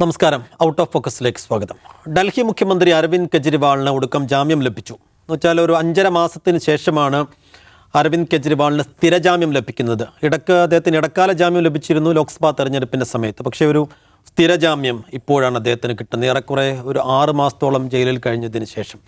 നമസ്കാരം. Out of ഫോക്കസിലേക്ക് സ്വാഗതം. ഡൽഹി മുഖ്യമന്ത്രി അരവിന്ദ് കെജ്രിവാളിന് ഒടുക്കം ജാമ്യം ലഭിച്ചു. എന്നുവെച്ചാൽ ഒരു അഞ്ചര മാസത്തിന് ശേഷമാണ് അരവിന്ദ് കെജ്രിവാളിന് സ്ഥിരജാമ്യം ലഭിക്കുന്നത്. ഇടയ്ക്ക് അദ്ദേഹത്തിന് ഇടക്കാല ജാമ്യം ലഭിച്ചിരുന്നു ലോക്സഭാ തെരഞ്ഞെടുപ്പിന്റെ സമയത്ത്. പക്ഷേ ഒരു സ്ഥിരജാമ്യം ഇപ്പോഴാണ് അദ്ദേഹത്തിന് കിട്ടുന്നത്. ഏറെക്കുറെ ഒരു ആറ് മാസത്തോളം ജയിലിൽ കഴിഞ്ഞതിന് ശേഷം.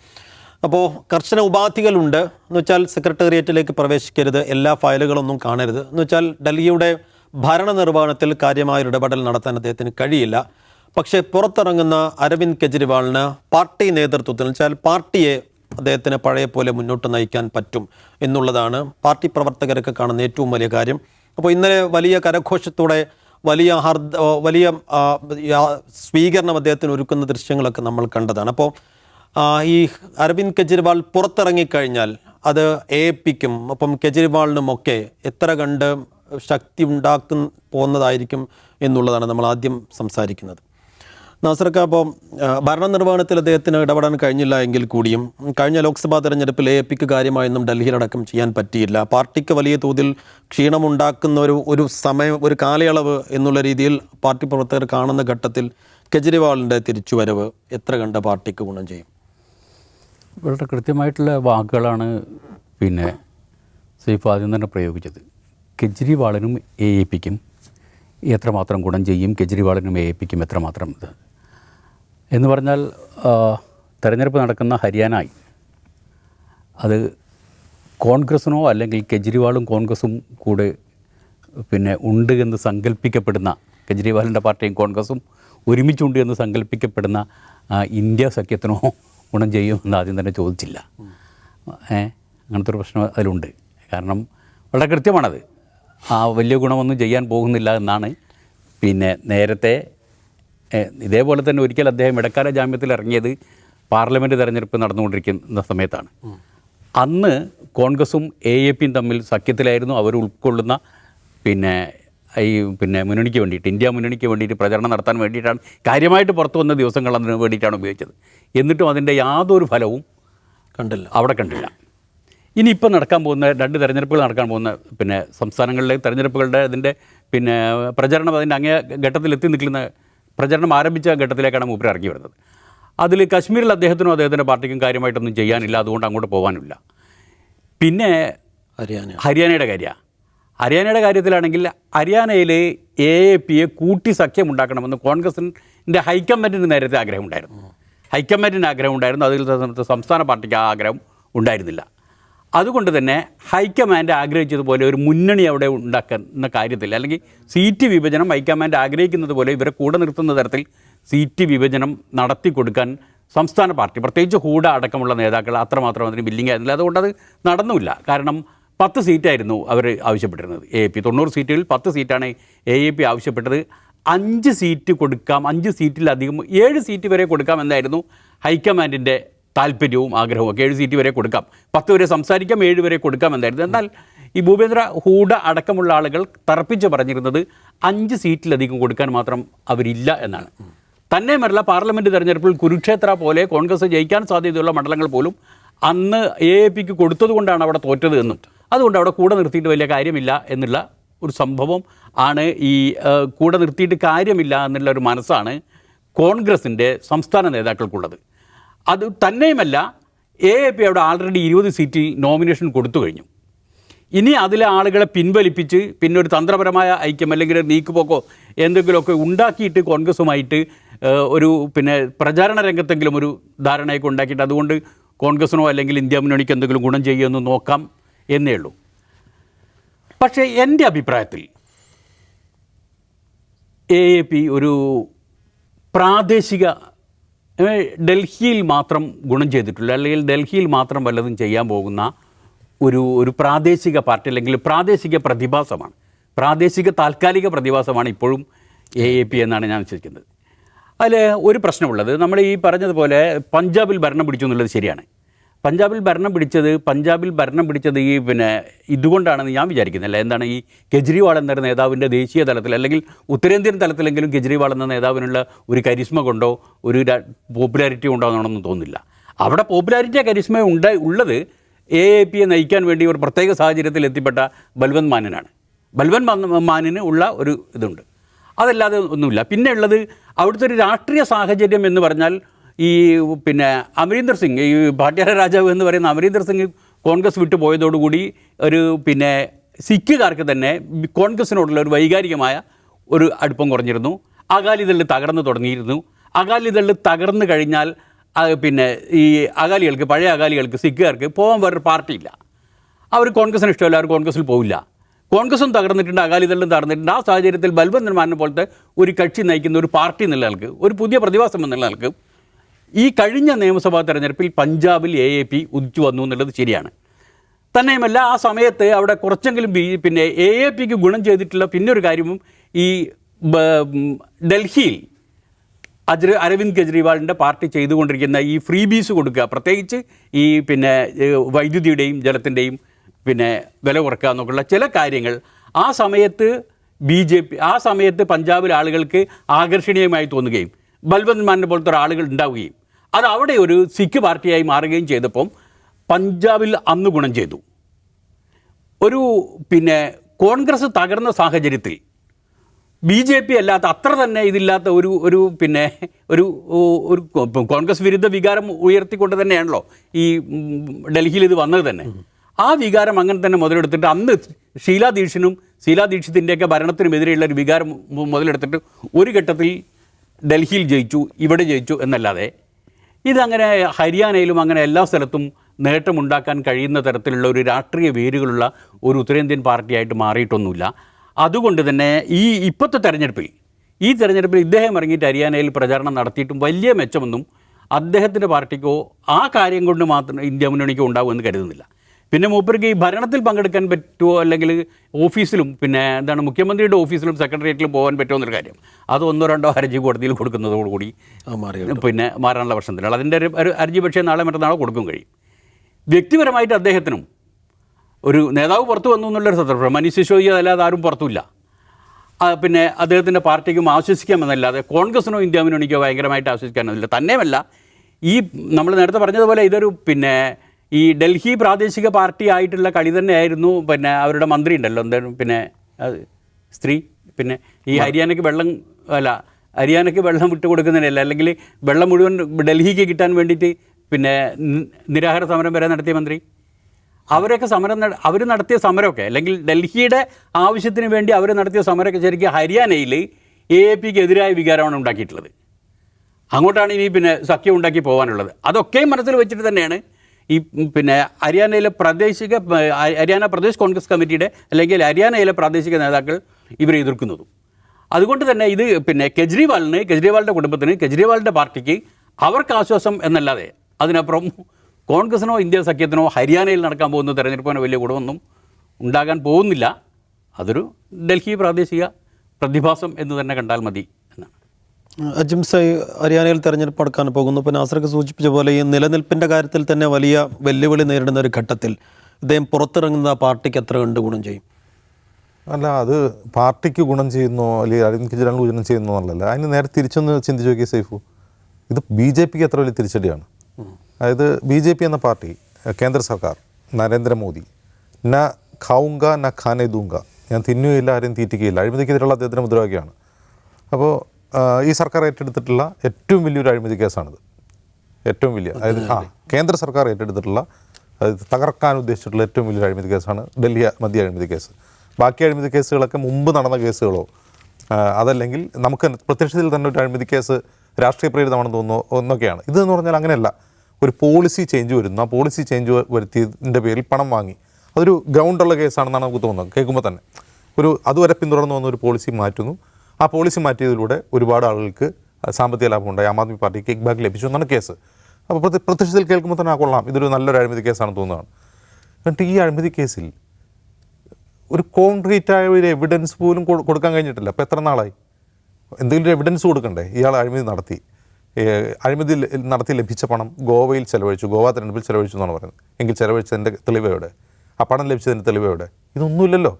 അപ്പോൾ കർശന ഉപാധികളുണ്ട്. എന്ന് വെച്ചാൽ സെക്രട്ടേറിയറ്റിലേക്ക് പ്രവേശിക്കരുത്. എല്ലാ ഫയലുകളൊന്നും കാണരുത്. എന്ന് വെച്ചാൽ ഡൽഹിയുടെ ഭരണനിർവഹണത്തിൽ കാര്യമായ ഇടപെടൽ നടത്താൻ അദ്ദേഹത്തിന് കഴിയില്ല. പക്ഷേ പുറത്തിറങ്ങുന്ന അരവിന്ദ് കെജ്രിവാളിന് പാർട്ടി നേതൃത്വത്തിൽ വെച്ചാൽ പാർട്ടിയെ അദ്ദേഹത്തിന് പഴയ പോലെ മുന്നോട്ട് നയിക്കാൻ പറ്റും എന്നുള്ളതാണ് പാർട്ടി പ്രവർത്തകരൊക്കെ കാണുന്ന ഏറ്റവും വലിയ കാര്യം. അപ്പോൾ ഇന്നലെ വലിയ കരഘോഷത്തോടെ വലിയ ഹർദ വലിയ സ്വീകരണം അദ്ദേഹത്തിന് ഒരുക്കുന്ന ദൃശ്യങ്ങളൊക്കെ നമ്മൾ കണ്ടതാണ്. അപ്പോൾ ഈ അരവിന്ദ് കെജ്രിവാൾ പുറത്തിറങ്ങിക്കഴിഞ്ഞാൽ അത് എ പിക്കും ഒപ്പം കെജ്രിവാളിനുമൊക്കെ എത്ര കണ്ട് ശക്തി ഉണ്ടാക്കുന്ന പോകുന്നതായിരിക്കും എന്നുള്ളതാണ് നമ്മൾ ആദ്യം സംസാരിക്കുന്നത്. നാസർക്ക് അപ്പോൾ ഭരണനിർവഹണത്തിൽ അദ്ദേഹത്തിന് ഇടപെടാൻ കഴിഞ്ഞില്ല എങ്കിൽ കൂടിയും കഴിഞ്ഞ ലോക്സഭാ തെരഞ്ഞെടുപ്പിൽ എ പിക്ക് കാര്യമായൊന്നും ഡൽഹിയിലടക്കം ചെയ്യാൻ പറ്റിയില്ല. പാർട്ടിക്ക് വലിയ തോതിൽ ക്ഷീണമുണ്ടാക്കുന്ന ഒരു ഒരു സമയം ഒരു കാലയളവ് എന്നുള്ള രീതിയിൽ പാർട്ടി പ്രവർത്തകർ കാണുന്ന ഘട്ടത്തിൽ കെജ്രിവാളിന്റെ തിരിച്ചുവരവ് എത്ര കണ്ട പാർട്ടിക്ക് ഗുണം ചെയ്യും? വളരെ കൃത്യമായിട്ടുള്ള വാക്കുകളാണ് പിന്നെ സീഫ് ആദ്യം തന്നെ പ്രയോഗിച്ചത്. കെജ്രിവാളിനും എ എ പിക്കും എത്രമാത്രം ഗുണം ചെയ്യും? കെജ്രിവാളിനും എ എ പിക്കും എത്രമാത്രം ഇത്? എന്ന് പറഞ്ഞാൽ തെരഞ്ഞെടുപ്പ് നടക്കുന്ന ഹരിയാനായി അത് കോൺഗ്രസിനോ അല്ലെങ്കിൽ കെജ്രിവാളും കോൺഗ്രസും കൂടെ പിന്നെ ഉണ്ട് എന്ന് സങ്കല്പിക്കപ്പെടുന്ന കെജ്രിവാളിന്റെ പാർട്ടിയും കോൺഗ്രസും ഒരുമിച്ചുണ്ട് എന്ന് സങ്കല്പിക്കപ്പെടുന്ന ഇന്ത്യ സഖ്യത്തിനോ ഗുണം ചെയ്യുമെന്ന് ആദ്യം തന്നെ ചോദിച്ചില്ല. അങ്ങനത്തെ ഒരു പ്രശ്നം അതിലുണ്ട്. കാരണം വളരെ കൃത്യമാണത്. ആ വലിയ ഗുണമൊന്നും ചെയ്യാൻ പോകുന്നില്ല എന്നാണ് പിന്നെ നേരത്തെ ഇതേപോലെ തന്നെ ഒരിക്കൽ അദ്ദേഹം ഇടക്കാല ജാമ്യത്തിൽ ഇറങ്ങിയത് പാർലമെന്റ് തെരഞ്ഞെടുപ്പ് നടന്നുകൊണ്ടിരിക്കുന്ന സമയത്താണ്. അന്ന് കോൺഗ്രസും എ എ പിയും തമ്മിൽ സഖ്യത്തിലായിരുന്നു അവർ ഉൾക്കൊള്ളുന്ന പിന്നെ ഈ പിന്നെ മുന്നണിക്ക് വേണ്ടിയിട്ട് ഇന്ത്യ മുന്നണിക്ക് വേണ്ടിയിട്ട് പ്രചരണം നടത്താൻ വേണ്ടിയിട്ടാണ് കാര്യമായിട്ട് പുറത്തു വന്ന ദിവസങ്ങൾ അതിന് വേണ്ടിയിട്ടാണ് ഉപയോഗിച്ചത്. എന്നിട്ടും അതിന്റെ യാതൊരു ഫലവും കണ്ടില്ല. അവിടെ കണ്ടില്ല. ഇനി ഇപ്പം നടക്കാൻ പോകുന്ന രണ്ട് തെരഞ്ഞെടുപ്പുകൾ നടക്കാൻ പോകുന്ന പിന്നെ സംസ്ഥാനങ്ങളിലെ തെരഞ്ഞെടുപ്പുകളുടെ അതിന്റെ പിന്നെ പ്രചരണം അതിന്റെ അങ്ങേ ഘട്ടത്തിൽ എത്തി നിൽക്കുന്ന പ്രചരണം ആരംഭിച്ച ഘട്ടത്തിലേക്കാണ് മൂപ്പർ ഇറങ്ങി വരുന്നത്. അതിൽ കശ്മീരിൽ അദ്ദേഹത്തിനും അദ്ദേഹത്തിന്റെ പാർട്ടിക്കും കാര്യമായിട്ടൊന്നും ചെയ്യാനില്ല. അതുകൊണ്ട് അങ്ങോട്ട് പോകാനില്ല പിന്നെ ഹരിയാന ഹരിയാനയുടെ കാര്യമാണ് ഹരിയാനയുടെ കാര്യത്തിലാണെങ്കിൽ ഹരിയാനയിൽ എ എ പിയെ കൂട്ടി സഖ്യമുണ്ടാക്കണമെന്ന് കോൺഗ്രസിന്റെ ഹൈക്കമാൻഡിന് നേരത്തെ ആഗ്രഹമുണ്ടായിരുന്നു. ഹൈക്കമാൻഡിന് ആഗ്രഹമുണ്ടായിരുന്നു. അതിൽ സംസ്ഥാന പാർട്ടിക്ക് ആ ആഗ്രഹം ഉണ്ടായിരുന്നില്ല. അതുകൊണ്ട് തന്നെ ഹൈക്കമാൻഡ് ആഗ്രഹിച്ചതുപോലെ ഒരു മുന്നണി അവിടെ ഉണ്ടാക്കുന്ന കാര്യത്തിൽ അല്ലെങ്കിൽ സീറ്റ് വിഭജനം ഹൈക്കമാൻഡ് ആഗ്രഹിക്കുന്നത് പോലെ ഇവരെ കൂടെ നിർത്തുന്ന തരത്തിൽ സീറ്റ് വിഭജനം നടത്തി കൊടുക്കാൻ സംസ്ഥാന പാർട്ടി പ്രത്യേകിച്ച് ഹൂഡ അടക്കമുള്ള നേതാക്കൾ അത്രമാത്രം അതിന് ബില്ലിംഗ് ആയിരുന്നില്ല. അതുകൊണ്ട് അത് നടന്നുമില്ല കാരണം പത്ത് സീറ്റായിരുന്നു അവർ ആവശ്യപ്പെട്ടിരുന്നത്. എ പി തൊണ്ണൂറ് സീറ്റുകളിൽ പത്ത് സീറ്റാണ് എ എ പി ആവശ്യപ്പെട്ടത്. അഞ്ച് സീറ്റ് കൊടുക്കാം അഞ്ച് സീറ്റിലധികം ഏഴ് സീറ്റ് വരെ കൊടുക്കാം എന്നായിരുന്നു ഹൈക്കമാൻഡിന്റെ താല്പര്യവും ആഗ്രഹവും ഒക്കെ ഏഴ് സീറ്റ് വരെ കൊടുക്കാം. പത്ത് വരെ സംസാരിക്കാം ഏഴ് വരെ കൊടുക്കാം എന്നായിരുന്നു എന്നാൽ ഈ ഭൂപേന്ദ്ര ഹൂഡ അടക്കമുള്ള ആളുകൾ തറപ്പിച്ച് പറഞ്ഞിരുന്നത് അഞ്ച് സീറ്റിലധികം കൊടുക്കാൻ മാത്രം അവരില്ല എന്നാണ്. തന്നെ മരല പാർലമെന്റ് തെരഞ്ഞെടുപ്പിൽ കുരുക്ഷേത്ര പോലെ കോൺഗ്രസ് ജയിക്കാൻ സാധ്യതയുള്ള മണ്ഡലങ്ങൾ പോലും അന്ന് എ എ പിക്ക് കൊടുത്തതുകൊണ്ടാണ് അവിടെ തോറ്റത് എന്നും. അതുകൊണ്ട് അവിടെ കൂടെ നിർത്തിയിട്ട് വലിയ കാര്യമില്ല എന്നുള്ള ഒരു സംഭവം ആണ് ഈ കൂടെ നിർത്തിയിട്ട് കാര്യമില്ല എന്നുള്ള ഒരു മനസ്സാണ് കോൺഗ്രസിന്റെ സംസ്ഥാന നേതാക്കൾക്കുള്ളത്. അത് തന്നെയുമല്ല എ എ പി അവിടെ ആൾറെഡി ഇരുപത് സീറ്റിൽ നോമിനേഷൻ കൊടുത്തു കഴിഞ്ഞു. ഇനി അതിലെ ആളുകളെ പിൻവലിപ്പിച്ച് പിന്നെ ഒരു തന്ത്രപരമായ ഐക്യം അല്ലെങ്കിൽ നീക്കുപോക്കോ എന്തെങ്കിലുമൊക്കെ ഉണ്ടാക്കിയിട്ട് കോൺഗ്രസുമായിട്ട് ഒരു പിന്നെ പ്രചാരണ രംഗത്തെങ്കിലും ഒരു ധാരണയൊക്കെ ഉണ്ടാക്കിയിട്ട് അതുകൊണ്ട് കോൺഗ്രസിനോ അല്ലെങ്കിൽ ഇന്ത്യ മുന്നണിക്ക് എന്തെങ്കിലും ഗുണം ചെയ്യുമെന്ന് നോക്കാം എന്നേ ഉള്ളൂ. പക്ഷേ എന്റെ അഭിപ്രായത്തിൽ എ എ പി ഒരു പ്രാദേശിക ഡൽഹിയിൽ മാത്രം ഗുണം ചെയ്തിട്ടുള്ള അല്ലെങ്കിൽ ഡൽഹിയിൽ മാത്രം വല്ലതും ചെയ്യാൻ പോകുന്ന ഒരു ഒരു പ്രാദേശിക പാർട്ടി അല്ലെങ്കിൽ പ്രാദേശിക പ്രതിഭാസമാണ്. പ്രാദേശിക താൽക്കാലിക പ്രതിഭാസമാണ് ഇപ്പോഴും എ എ പി എന്നാണ് ഞാൻ വിശ്വസിക്കുന്നത്. അതിൽ ഒരു പ്രശ്നമുള്ളത്. നമ്മൾ ഈ പറഞ്ഞതുപോലെ പഞ്ചാബിൽ ഭരണം പിടിച്ചു എന്നുള്ളത് ശരിയാണ്. പഞ്ചാബിൽ ഭരണം പിടിച്ചത് പഞ്ചാബിൽ ഭരണം പിടിച്ചത് ഈ പിന്നെ ഇതുകൊണ്ടാണെന്ന് ഞാൻ വിചാരിക്കുന്നില്ല. എന്താണ് ഈ കെജ്രിവാൾ എന്നൊരു നേതാവിന്റെ ദേശീയ തലത്തിൽ അല്ലെങ്കിൽ ഉത്തരേന്ത്യൻ തലത്തിലെങ്കിലും കെജ്രിവാൾ എന്ന നേതാവിനുള്ള ഒരു കരിസ്മ കൊണ്ടോ ഒരു പോപ്പുലാരിറ്റി എന്നാണെന്ന് തോന്നുന്നില്ല. അവിടെ പോപ്പുലാരിറ്റിയോ കരിസ്മ ഉണ്ട് ഉള്ളത് എ എ പിയെ നയിക്കാൻ വേണ്ടി ഒരു പ്രത്യേക സാഹചര്യത്തിൽ എത്തിപ്പെട്ട ബൽവന്ത് മാനനാണ് ബൽവന്ത് മാനിന് ഉള്ള ഒരു ഇതുണ്ട്. അതല്ലാതെ ഒന്നുമില്ല. പിന്നെ ഉള്ളത് അവിടുത്തെ ഒരു രാഷ്ട്രീയ സാഹചര്യം എന്ന് പറഞ്ഞാൽ ഈ പിന്നെ അമരീന്ദർ സിംഗ് ഈ ഭാട്യാര രാജാവ് എന്ന് പറയുന്ന അമരീന്ദർ സിംഗ് കോൺഗ്രസ് വിട്ടു പോയതോടുകൂടി ഒരു പിന്നെ സിഖുകാർക്ക് തന്നെ കോൺഗ്രസിനോടുള്ള ഒരു വൈകാരികമായ ഒരു അടുപ്പം കുറഞ്ഞിരുന്നു. അകാലിദൾ തകർന്നു തുടങ്ങിയിരുന്നു. അകാലിദൾ തകർന്നു കഴിഞ്ഞാൽ പിന്നെ ഈ അകാലികൾക്ക് പഴയ അകാലികൾക്ക് സിഖുകാർക്ക് പോകാൻ വേറൊരു പാർട്ടിയില്ല. അവർ കോൺഗ്രസിന് ഇഷ്ടമല്ല അവർ കോൺഗ്രസിൽ പോവില്ല. കോൺഗ്രസും തകർന്നിട്ടുണ്ട് അകാലിദളും തകർന്നിട്ടുണ്ട്. ആ സാഹചര്യത്തിൽ മാറിനെ പോലത്തെ ഒരു കക്ഷി നയിക്കുന്ന ഒരു പാർട്ടി എന്നുള്ള ഒരു പുതിയ പ്രതിഭാസം എന്നുള്ള ഈ കഴിഞ്ഞ നിയമസഭാ തെരഞ്ഞെടുപ്പിൽ പഞ്ചാബിൽ എ എ പി ഉദിച്ചു വന്നു എന്നുള്ളത് ശരിയാണ്. തന്നെയുമല്ല ആ സമയത്ത് അവിടെ കുറച്ചെങ്കിലും ബി പിന്നെ എ എ പിക്ക് ഗുണം ചെയ്തിട്ടുള്ള പിന്നെ ഒരു കാര്യവും ഈ ഡൽഹിയിൽ അജ് അരവിന്ദ് കെജ്രിവാളിന്റെ പാർട്ടി ചെയ്തുകൊണ്ടിരിക്കുന്ന ഈ ഫ്രീ ബീസ് കൊടുക്കുക പ്രത്യേകിച്ച് ഈ പിന്നെ വൈദ്യുതിയുടെയും ജലത്തിന്റെയും പിന്നെ വില കുറക്കുക എന്നൊക്കെയുള്ള ചില കാര്യങ്ങൾ ആ സമയത്ത് ബി ജെ പി ആ സമയത്ത് പഞ്ചാബിലെ ആളുകൾക്ക് ആകർഷണീയമായി തോന്നുകയും ബൽവന്ത് പോലത്തെ ഒരാളുകൾ ഉണ്ടാവുകയും അത് അവിടെ ഒരു സിഖ് പാർട്ടിയായി മാറുകയും ചെയ്തപ്പം പഞ്ചാബിൽ അന്ന് ഗുണം ചെയ്തു. ഒരു പിന്നെ കോൺഗ്രസ് തകർന്ന സാഹചര്യത്തിൽ ബി ജെ പി അല്ലാത്ത അത്ര തന്നെ ഇതില്ലാത്ത ഒരു ഒരു പിന്നെ ഒരു ഒരു കോൺഗ്രസ് വിരുദ്ധ വികാരം ഉയർത്തിക്കൊണ്ട് തന്നെയാണല്ലോ ഈ ഡൽഹിയിൽ ഇത് വന്നത് തന്നെ. ആ വികാരം അങ്ങനെ തന്നെ മുതലെടുത്തിട്ട് അന്ന് ഷീലാ ദീക്ഷിനും ശീലാ ഭരണത്തിനുമെതിരെയുള്ള ഒരു വികാരം മുതലെടുത്തിട്ട് ഒരു ഘട്ടത്തിൽ ഡൽഹിയിൽ ജയിച്ചു ഇവിടെ ജയിച്ചു എന്നല്ലാതെ ഇതങ്ങനെ ഹരിയാനയിലും അങ്ങനെ എല്ലാ സ്ഥലത്തും നേട്ടമുണ്ടാക്കാൻ കഴിയുന്ന തരത്തിലുള്ള ഒരു രാഷ്ട്രീയ വേരുകളുള്ള ഒരു ഉത്തരേന്ത്യൻ പാർട്ടിയായിട്ട് മാറിയിട്ടൊന്നുമില്ല. അതുകൊണ്ട് തന്നെ ഈ ഇപ്പോഴത്തെ തെരഞ്ഞെടുപ്പിൽ ഈ തെരഞ്ഞെടുപ്പിൽ ഇദ്ദേഹം ഇറങ്ങിയിട്ട് ഹരിയാനയിൽ പ്രചാരണം നടത്തിയിട്ടും വലിയ മെച്ചമൊന്നും അദ്ദേഹത്തിന്റെ പാർട്ടിക്കോ ആ കാര്യം കൊണ്ട് മാത്രം ഇന്ത്യ മുന്നണിക്കോ ഉണ്ടാവുമെന്ന് കരുതുന്നില്ല. പിന്നെ മൂപ്പർക്ക് ഈ ഭരണത്തിൽ പങ്കെടുക്കാൻ പറ്റുമോ അല്ലെങ്കിൽ ഓഫീസിലും പിന്നെ എന്താണ് മുഖ്യമന്ത്രിയുടെ ഓഫീസിലും സെക്രട്ടേറിയറ്റിലും പോകാൻ പറ്റുമോ എന്നൊരു കാര്യം. അത് ഒന്നോ രണ്ടോ ഹർജി കോടതിയിൽ കൊടുക്കുന്നതോടുകൂടി പിന്നെ മാറാനുള്ള പ്രശ്നത്തിലാണ്. അതിന്റെ ഒരു അർജി പക്ഷേ നാളെ മറ്റന്നാളെ കൊടുക്കും കഴിയും. വ്യക്തിപരമായിട്ട് അദ്ദേഹത്തിനും ഒരു നേതാവ് പുറത്തു വന്നു എന്നുള്ളൊരു സന്ദർഭം മനീഷ് സിശോയി അതല്ലാതെ ആരും പുറത്തുമില്ല. പിന്നെ അദ്ദേഹത്തിന്റെ പാർട്ടിക്കും ആശ്വസിക്കാമെന്നല്ലാതെ കോൺഗ്രസിനോ ഇന്ത്യ മുന്നണിക്കോ ഭയങ്കരമായിട്ട് ആശ്വസിക്കാനൊന്നുമില്ല. തന്നെയുമല്ല ഈ നമ്മൾ നേരത്തെ പറഞ്ഞതുപോലെ ഇതൊരു പിന്നെ ഈ ഡൽഹി പ്രാദേശിക പാർട്ടി ആയിട്ടുള്ള കളി തന്നെയായിരുന്നു പിന്നെ അവരുടെ മന്ത്രി ഉണ്ടല്ലോ. എന്താണ് പിന്നെ സ്ത്രീ പിന്നെ ഈ ഹരിയാനയ്ക്ക് വെള്ളം അല്ല ഹരിയാനയ്ക്ക് വെള്ളം വിട്ടു കൊടുക്കുന്നതിനല്ല. അല്ലെങ്കിൽ വെള്ളം മുഴുവൻ ഡൽഹിക്ക് കിട്ടാൻ വേണ്ടിയിട്ട് പിന്നെ നിരാഹാര സമരം വരെ നടത്തിയ മന്ത്രി. അവരൊക്കെ സമരം അവർ നടത്തിയ സമരമൊക്കെ അല്ലെങ്കിൽ ഡൽഹിയുടെ ആവശ്യത്തിന് വേണ്ടി അവർ നടത്തിയ സമരമൊക്കെ ശരിക്കും ഹരിയാനയിൽ എ എ പിക്ക് എതിരായ വികാരമാണ് ഉണ്ടാക്കിയിട്ടുള്ളത്. അങ്ങോട്ടാണ് ഇനി പിന്നെ സഖ്യം ഉണ്ടാക്കി പോകാനുള്ളത്. അതൊക്കെയും മനസ്സിൽ വെച്ചിട്ട് തന്നെയാണ് ഈ പിന്നെ ഹരിയാനയിലെ പ്രാദേശിക ഹരിയാന പ്രദേശ് കോൺഗ്രസ് കമ്മിറ്റിയുടെ അല്ലെങ്കിൽ ഹരിയാനയിലെ പ്രാദേശിക നേതാക്കൾ ഇവരെ എതിർക്കുന്നതും. അതുകൊണ്ട് തന്നെ ഇത് പിന്നെ കെജ്രിവാളിന് കെജ്രിവാളിന്റെ കുടുംബത്തിന് കെജ്രിവാളിന്റെ പാർട്ടിക്ക് അവർക്ക് ആശ്വാസം എന്നല്ലാതെ അതിനപ്പുറം കോൺഗ്രസിനോ ഇന്ത്യ സഖ്യത്തിനോ ഹരിയാനയിൽ നടക്കാൻ പോകുന്ന തെരഞ്ഞെടുപ്പിനോ വലിയ ഗുണമൊന്നും ഉണ്ടാകാൻ പോകുന്നില്ല. അതൊരു ഡൽഹി പ്രാദേശിക പ്രതിഭാസം എന്ന് തന്നെ കണ്ടാൽ മതി. അജിംസായി ഹരിയാനയിൽ തെരഞ്ഞെടുപ്പ് നടക്കാൻ പോകുന്നു. ഇപ്പോൾ നാസർക്ക് സൂചിപ്പിച്ച പോലെ ഈ നിലനിൽപ്പിന്റെ കാര്യത്തിൽ തന്നെ വലിയ വെല്ലുവിളി നേരിടുന്ന ഒരു ഘട്ടത്തിൽ ഇദ്ദേഹം പുറത്തിറങ്ങുന്ന പാർട്ടിക്ക് എത്ര കണ്ട് ഗുണം ചെയ്യും? അല്ല അത് പാർട്ടിക്ക് ഗുണം ചെയ്യുന്നോ അല്ലെങ്കിൽ അരവിന്ദ് കെജ്രിവാളിന് ഗുണം ചെയ്യുന്നോ എന്നല്ല അതിന് നേരെ തിരിച്ചൊന്ന് ചിന്തിച്ച് നോക്കിയ സൈഫു. ഇത് ബി ജെ പിക്ക് എത്ര വലിയ തിരിച്ചടിയാണ്. അതായത് ബി ജെ പി എന്ന പാർട്ടി കേന്ദ്ര സർക്കാർ നരേന്ദ്രമോദി ന ഖാവുങ്ക ന ഖാനെ ദൂങ്ക. ഞാൻ തിന്നുകയില്ല ആരെയും തീറ്റിക്കുകയില്ല. അഴിമതിക്കെതിരെയുള്ള അദ്ദേഹത്തിന്റെ മുദ്രാവാക്യമാണ്. അപ്പോൾ ഈ സർക്കാർ ഏറ്റെടുത്തിട്ടുള്ള ഏറ്റവും വലിയൊരു അഴിമതി കേസാണിത്. ഏറ്റവും വലിയ. അതായത് ആ കേന്ദ്ര സർക്കാർ ഏറ്റെടുത്തിട്ടുള്ള അതായത് തകർക്കാൻ ഉദ്ദേശിച്ചിട്ടുള്ള ഏറ്റവും വലിയൊരു അഴിമതി കേസാണ് ഡൽഹി മദ്യ അഴിമതി കേസ്. ബാക്കി അഴിമതി കേസുകളൊക്കെ മുമ്പ് നടന്ന കേസുകളോ അതല്ലെങ്കിൽ നമുക്ക് പ്രത്യക്ഷത്തിൽ തന്നെ ഒരു അഴിമതി കേസ് രാഷ്ട്രീയ പ്രേരിതമാണെന്ന് തോന്നുന്നു എന്നൊക്കെയാണ്. ഇതെന്ന് പറഞ്ഞാൽ അങ്ങനെയല്ല. ഒരു പോളിസി ചേഞ്ച് വരുന്നു. ആ പോളിസി ചേഞ്ച് വരുത്തിയതിന്റെ പേരിൽ പണം വാങ്ങി. അതൊരു ഗ്രൗണ്ടുള്ള കേസാണെന്നാണ് നമുക്ക് തോന്നുന്നത്. കേൾക്കുമ്പോൾ തന്നെ. ഒരു അതുവരെ പിന്തുടർന്നു വന്ന ഒരു പോളിസി മാറ്റുന്നു. ആ പോളിസി മാറ്റിയതിലൂടെ ഒരുപാട് ആളുകൾക്ക് സാമ്പത്തിക ലാഭം ഉണ്ടായി Aam Aadmi party kick back ലഭിച്ചു എന്നാണ് കേസ്. അപ്പോൾ പ്രത്യ- പ്രത്യക്ഷത്തിൽ കേൾക്കുമ്പോൾ തന്നെ ആ കൊള്ളാം. ഇതൊരു നല്ലൊരു അഴിമതി കേസാണെന്ന് തോന്നുന്നതാണ് എന്നിട്ട് ഈ അഴിമതി കേസിൽ ഒരു കോൺക്രീറ്റ് ആയ ഒരു എവിഡൻസ് പോലും കൊടുക്കാൻ കഴിഞ്ഞിട്ടില്ല. അപ്പോൾ എത്ര നാളായി? എന്തെങ്കിലും ഒരു എവിഡൻസ് കൊടുക്കണ്ടേ? ഇയാൾ അഴിമതി നടത്തി. അഴിമതി നടത്തി ലഭിച്ച പണം ഗോവയിൽ ചെലവഴിച്ചു. ഗോവ തെരഞ്ഞെടുപ്പിൽ ചെലവഴിച്ചു എന്നാണ് പറയുന്നത്. എങ്കിൽ ചെലവഴിച്ചതിന്റെ തെളിവ് എവിടെ ആ പണം ലഭിച്ചതിന്റെ തെളിവ് എവിടെ ഇതൊന്നുമില്ലല്ലോ.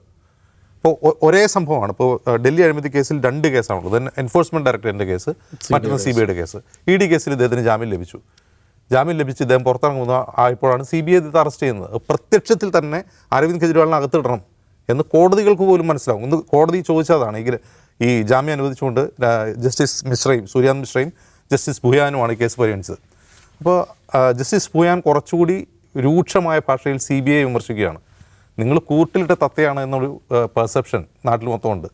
ഇപ്പോൾ ഒരേ സംഭവമാണ്. ഇപ്പോൾ ഡൽഹി അഴിമതി കേസിൽ രണ്ട് കേസാണുള്ളത്. എൻഫോഴ്സ്മെന്റ് എൻഫോഴ്സ്മെന്റ് കേസ് മറ്റൊന്ന് സി ബി ഐയുടെ കേസ്. ഇ ഡി കേസിൽ ഇദ്ദേഹത്തിന് ജാമ്യം ലഭിച്ചു. ജാമ്യം ലഭിച്ച് ഇദ്ദേഹം പുറത്തിറങ്ങുന്ന ആയപ്പോഴാണ് സി ബി ഐ ഇത് അറസ്റ്റ് ചെയ്യുന്നത്. പ്രത്യക്ഷത്തിൽ തന്നെ അരവിന്ദ് കെജ്രിവാളിനെ അകത്തിടണം എന്ന് കോടതികൾക്ക് പോലും മനസ്സിലാവും. ഇന്ന് കോടതി ചോദിച്ചതാണ് ഈ ഈ ജാമ്യം അനുവദിച്ചുകൊണ്ട് ജസ്റ്റിസ് മിശ്രയും സൂര്യാന്ത് മിശ്രയും ജസ്റ്റിസ് ഭൂയാനുമാണ് ഈ കേസ് പരിഗണിച്ചത്. അപ്പോൾ ജസ്റ്റിസ് ഭൂയാൻ കുറച്ചുകൂടി രൂക്ഷമായ ഭാഷയിൽ സി ബി ഐ വിമർശിക്കുകയാണ്. നിങ്ങൾ കൂട്ടിലിട്ട് തത്തയാണ് എന്നൊരു പെർസെപ്ഷൻ നാട്ടിൽ മൊത്തം ഉണ്ട്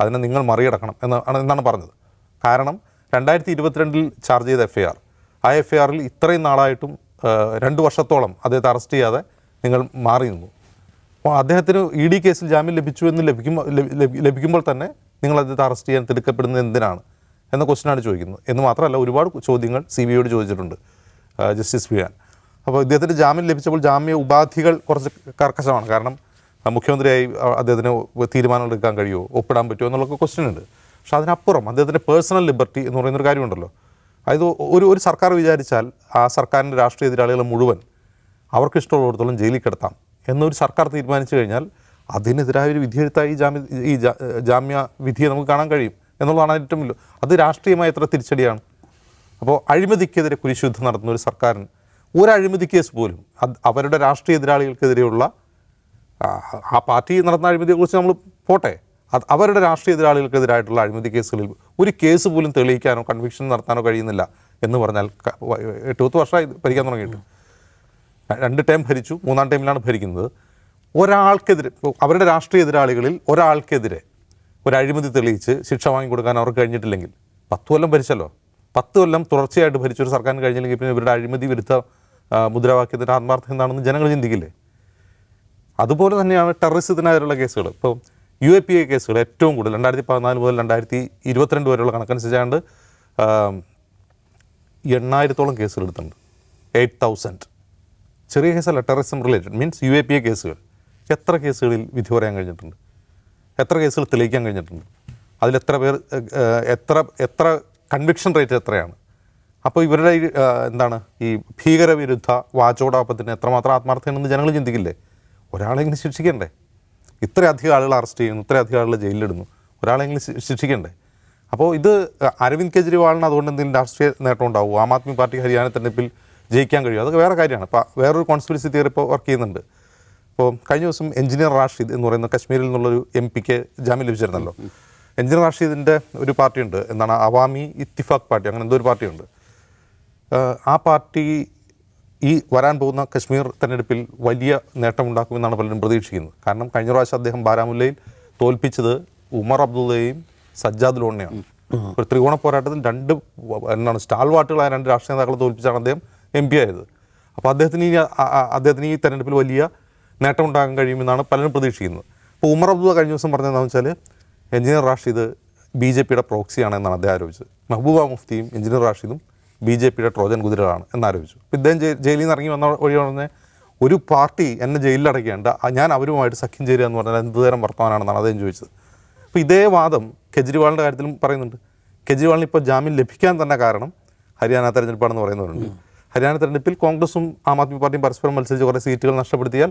അതിനെ നിങ്ങൾ മറികടക്കണം എന്നാണ് എന്നാണ് പറഞ്ഞത്. കാരണം രണ്ടായിരത്തി ഇരുപത്തിരണ്ടിൽ ചാർജ് ചെയ്ത എഫ് ഐ ആർ ആ എഫ് ഐ ആറിൽ ഇത്രയും നാളായിട്ടും രണ്ട് വർഷത്തോളം അദ്ദേഹത്തെ അറസ്റ്റ് ചെയ്യാതെ നിങ്ങൾ മാറി നിന്നു. അപ്പോൾ അദ്ദേഹത്തിന് ഇ ഡി കേസിൽ ജാമ്യം ലഭിച്ചു എന്ന് ലഭിക്കുമ്പോൾ ലഭി- ലഭി- ലഭിക്കുമ്പോൾ തന്നെ നിങ്ങൾ അദ്ദേഹത്തെ അറസ്റ്റ് ചെയ്യാൻ തിടുക്കപ്പെടുന്നത് എന്തിനാണ് എന്ന ക്വസ്റ്റ്യനാണ് ചോദിക്കുന്നത്. എന്ന് മാത്രമല്ല ഒരുപാട് ചോദ്യങ്ങൾ സി ബി ഐയോട് ചോദിച്ചിട്ടുണ്ട് ജസ്റ്റിസ് പിയാൻ അപ്പോൾ ഇദ്ദേഹത്തിന് ജാമ്യം ലഭിച്ചപ്പോൾ ജാമ്യ ഉപാധികൾ കുറച്ച് കർക്കശമാണ്. കാരണം മുഖ്യമന്ത്രിയായി അദ്ദേഹത്തിന് തീരുമാനങ്ങൾ എടുക്കാൻ കഴിയുമോ? ഒപ്പിടാൻ പറ്റുമോ? എന്നുള്ളൊക്കെ ക്വസ്റ്റ്യൻ ഉണ്ട്. പക്ഷേ അതിനപ്പുറം അദ്ദേഹത്തിന്റെ പേഴ്സണൽ ലിബർട്ടി എന്ന് പറയുന്നൊരു കാര്യമുണ്ടല്ലോ. അതായത് ഒരു ഒരു സർക്കാർ വിചാരിച്ചാൽ ആ സർക്കാരിന്റെ രാഷ്ട്രീയ എതിരാളികൾ മുഴുവൻ അവർക്ക് ഇഷ്ടമുള്ളിടത്തോളം ജയിലിൽ കിടത്താം എന്നൊരു സർക്കാർ തീരുമാനിച്ചു കഴിഞ്ഞാൽ അതിനെതിരായ ഒരു വിധിയെഴുത്തായി ഈ ജാമ്യ ഈ ജാമ്യ വിധിയെ നമുക്ക് കാണാൻ കഴിയും എന്നുള്ളതാണ് ഏറ്റവും വലിയ അത് രാഷ്ട്രീയമായ എത്ര തിരിച്ചടിയാണ്. അപ്പോൾ അഴിമതിക്കെതിരെ കുരിശുദ്ധം നടത്തുന്ന ഒരു സർക്കാരിന് ഒരു അഴിമതി കേസ് പോലും അവരുടെ രാഷ്ട്രീയ എതിരാളികൾക്കെതിരെയുള്ള ആ, പാർട്ടി നടന്ന അഴിമതിയെക്കുറിച്ച് നമ്മൾ പോട്ടെ. അത് അവരുടെ രാഷ്ട്രീയ എതിരാളികൾക്കെതിരായിട്ടുള്ള അഴിമതി കേസുകളിൽ ഒരു കേസ് പോലും തെളിയിക്കാനോ കൺവിക്ഷൻ നടത്താനോ കഴിയുന്നില്ല എന്ന് പറഞ്ഞാൽ എട്ട് പത്ത് വർഷമായി ഭരിക്കാൻ തുടങ്ങിയിട്ട്. രണ്ട് ടൈം ഭരിച്ചു മൂന്നാം ടൈമിലാണ് ഭരിക്കുന്നത്. ഒരാൾക്കെതിരെ അവരുടെ രാഷ്ട്രീയ എതിരാളികളിൽ ഒരാൾക്കെതിരെ ഒരു അഴിമതി തെളിയിച്ച് ശിക്ഷ വാങ്ങിക്കൊടുക്കാൻ അവർക്ക് കഴിഞ്ഞിട്ടില്ലെങ്കിൽ പത്ത് കൊല്ലം ഭരിച്ചല്ലോ. പത്ത് കൊല്ലം തുടർച്ചയായിട്ട് ഭരിച്ചൊരു സർക്കാരിന് കഴിഞ്ഞില്ലെങ്കിൽ പിന്നെ ഇവരുടെ അഴിമതി വിരുദ്ധ മുദ്രാവാക്യത്തിന്റെ ആത്മാർത്ഥം എന്താണെന്ന് ജനങ്ങൾ ചിന്തിക്കില്ലേ? അതുപോലെ തന്നെയാണ് ടെററിസത്തിനെതിരെയുള്ള കേസുകൾ. ഇപ്പോൾ യു എ പി എ കേസുകൾ ഏറ്റവും കൂടുതൽ രണ്ടായിരത്തി പതിനാല് മുതൽ രണ്ടായിരത്തി ഇരുപത്തിരണ്ട് വരെയുള്ള കണക്കനുസരിച്ചാണ്ട് എണ്ണായിരത്തോളം കേസുകൾ എടുത്തിട്ടുണ്ട്. Eight thousand. ചെറിയ കേസല്ല terrorism related. Means U A P A കേസുകൾ. എത്ര കേസുകളിൽ വിധി പറയാൻ കഴിഞ്ഞിട്ടുണ്ട്? എത്ര കേസുകൾ തെളിയിക്കാൻ കഴിഞ്ഞിട്ടുണ്ട്? അതിലെത്ര പേർ എത്ര എത്ര കൺവിക്ഷൻ റേറ്റ് എത്രയാണ്? അപ്പോൾ ഇവരുടെ എന്താണ് ഈ ഭീകരവിരുദ്ധ വാചോടാപത്തിന് എത്രമാത്രം ആത്മാർത്ഥമാണെന്ന് ജനങ്ങൾ ചിന്തിക്കില്ലേ? ഒരാളെങ്കിലും ശിക്ഷിക്കണ്ടേ? ഇത്രയധികം ആളുകൾ അറസ്റ്റ് ചെയ്യുന്നു ഇത്രയധികം ആളുകൾ ജയിലിലിടുന്നു ഒരാളെങ്കിലും ശിക്ഷിക്കണ്ടേ? അപ്പോൾ ഇത് അരവിന്ദ് കെജ്രിവാളിന് അതുകൊണ്ട് എന്തെങ്കിലും രാഷ്ട്രീയ നേട്ടം ഉണ്ടാവും? ആം ആദ്മി പാർട്ടി ഹരിയാന തെരഞ്ഞെടുപ്പിൽ ജയിക്കാൻ കഴിയും? അതൊക്കെ വേറെ കാര്യമാണ്. ഇപ്പോൾ വേറൊരു കോൺസ്പിറസി തിയറി ഇപ്പോൾ വർക്ക് ചെയ്യുന്നുണ്ട്. ഇപ്പോൾ കഴിഞ്ഞ ദിവസം എഞ്ചിനീയർ റാഷിദ് എന്ന് പറയുന്ന കശ്മീരിൽ നിന്നുള്ളൊരു എം പിക്ക് ജാമ്യം ലഭിച്ചിരുന്നല്ലോ. എഞ്ചിനീയർ റാഷിദിന്റെ ഒരു പാർട്ടിയുണ്ട്. എന്താണ് അവാമി ഇത്തിഫാഖ് പാർട്ടി അങ്ങനെ എന്തോ ഒരു പാർട്ടിയുണ്ട്. ആ പാർട്ടി ഈ വരാൻ പോകുന്ന കശ്മീർ തെരഞ്ഞെടുപ്പിൽ വലിയ നേട്ടമുണ്ടാക്കുമെന്നാണ് പലരും പ്രതീക്ഷിക്കുന്നത്. കാരണം കഴിഞ്ഞ പ്രാവശ്യം അദ്ദേഹം ബാരാമുല്ലയിൽ തോൽപ്പിച്ചത് ഉമർ അബ്ദുള്ളയെയും സജ്ജാദ് ലോണിനെയാണ്. ഒരു ത്രികോണ പോരാട്ടത്തിൽ രണ്ട് എന്താണ് സ്റ്റാൾ വാട്ടുകളായ രണ്ട് രാഷ്ട്രീയ നേതാക്കളെ തോൽപ്പിച്ചാണ് അദ്ദേഹം എം പി ആയത്. അപ്പോൾ അദ്ദേഹത്തിന് ഈ അദ്ദേഹത്തിന് ഈ തെരഞ്ഞെടുപ്പിൽ വലിയ നേട്ടമുണ്ടാകാൻ കഴിയുമെന്നാണ് പലരും പ്രതീക്ഷിക്കുന്നത്. അപ്പോൾ ഉമർ അബ്ദുള്ള കഴിഞ്ഞ ദിവസം പറഞ്ഞതെന്ന് വെച്ചാൽ എഞ്ചിനീയർ റാഷിദ് ബി ജെ പിയുടെ പ്രോക്സിയാണ് എന്നാണ് അദ്ദേഹം ആരോപിച്ചത്. മെഹബൂബ മുഫ്തിയും എഞ്ചിനീയർ റാഷിദും ബി ജെ പിയുടെ ട്രോജൻ കുതിരകളാണ് എന്നാരോപിച്ചു അപ്പോൾ ഇദ്ദേഹം ജയിലിൽ നിന്ന് ഇറങ്ങി വന്ന വഴി പറഞ്ഞ ഒരു പാർട്ടി എന്നെ ജയിലിൽ അടയ്ക്കേണ്ട ഞാൻ അവരുമായിട്ട് സഖ്യം ചേരുക എന്ന് പറഞ്ഞാൽ എന്ത് തരം വർത്തമാനാണെന്നാണ് അദ്ദേഹം ചോദിച്ചത്. അപ്പോൾ ഇതേ വാദം കെജ്രിവാളിന്റെ കാര്യത്തിലും പറയുന്നുണ്ട്. കെജ്രിവാളിന് ഇപ്പോൾ ജാമ്യം ലഭിക്കാൻ തന്നെ കാരണം ഹരിയാന തെരഞ്ഞെടുപ്പാണെന്ന് പറയുന്നവരുണ്ട്. ഹരിയാന തെരഞ്ഞെടുപ്പിൽ കോൺഗ്രസും ആം ആദ്മി പാർട്ടിയും പരസ്പരം മത്സരിച്ച് കുറേ സീറ്റുകൾ നഷ്ടപ്പെടുത്തിയാൽ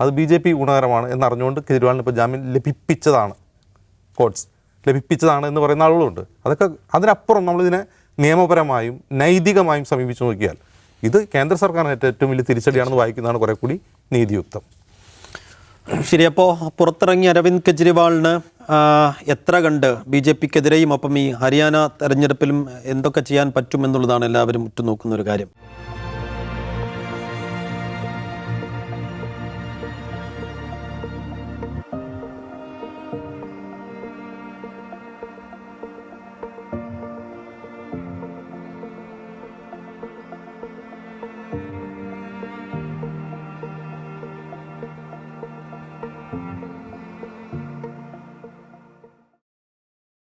അത് ബി ജെ പി ഗുണകരമാണ് എന്നറിഞ്ഞുകൊണ്ട് കെജ്രിവാളിന് ഇപ്പോൾ ജാമ്യം ലഭിപ്പിച്ചതാണ്. കോട്ട്സ് ലഭിപ്പിച്ചതാണ് എന്ന് പറയുന്ന ആളുകളുണ്ട്. അതൊക്കെ അതിനപ്പുറം നമ്മളിതിനെ നിയമപരമായും നൈതികമായും സമീപിച്ചു നോക്കിയാൽ ഇത് കേന്ദ്ര സർക്കാരിന് ഏറ്റവും വലിയ തിരിച്ചടിയാണെന്ന് വായിക്കുന്നതാണ് കുറെ കൂടി നീതിയുക്തം. ശരി അപ്പോൾ പുറത്തിറങ്ങിയ അരവിന്ദ് കെജ്രിവാളിന് എത്ര കണ്ട് ബി ജെ പിക്കെതിരെയും ഒപ്പം ഈ ഹരിയാന തെരഞ്ഞെടുപ്പിലും എന്തൊക്കെ ചെയ്യാൻ പറ്റുമെന്നുള്ളതാണ് എല്ലാവരും ഉറ്റുനോക്കുന്ന ഒരു കാര്യം.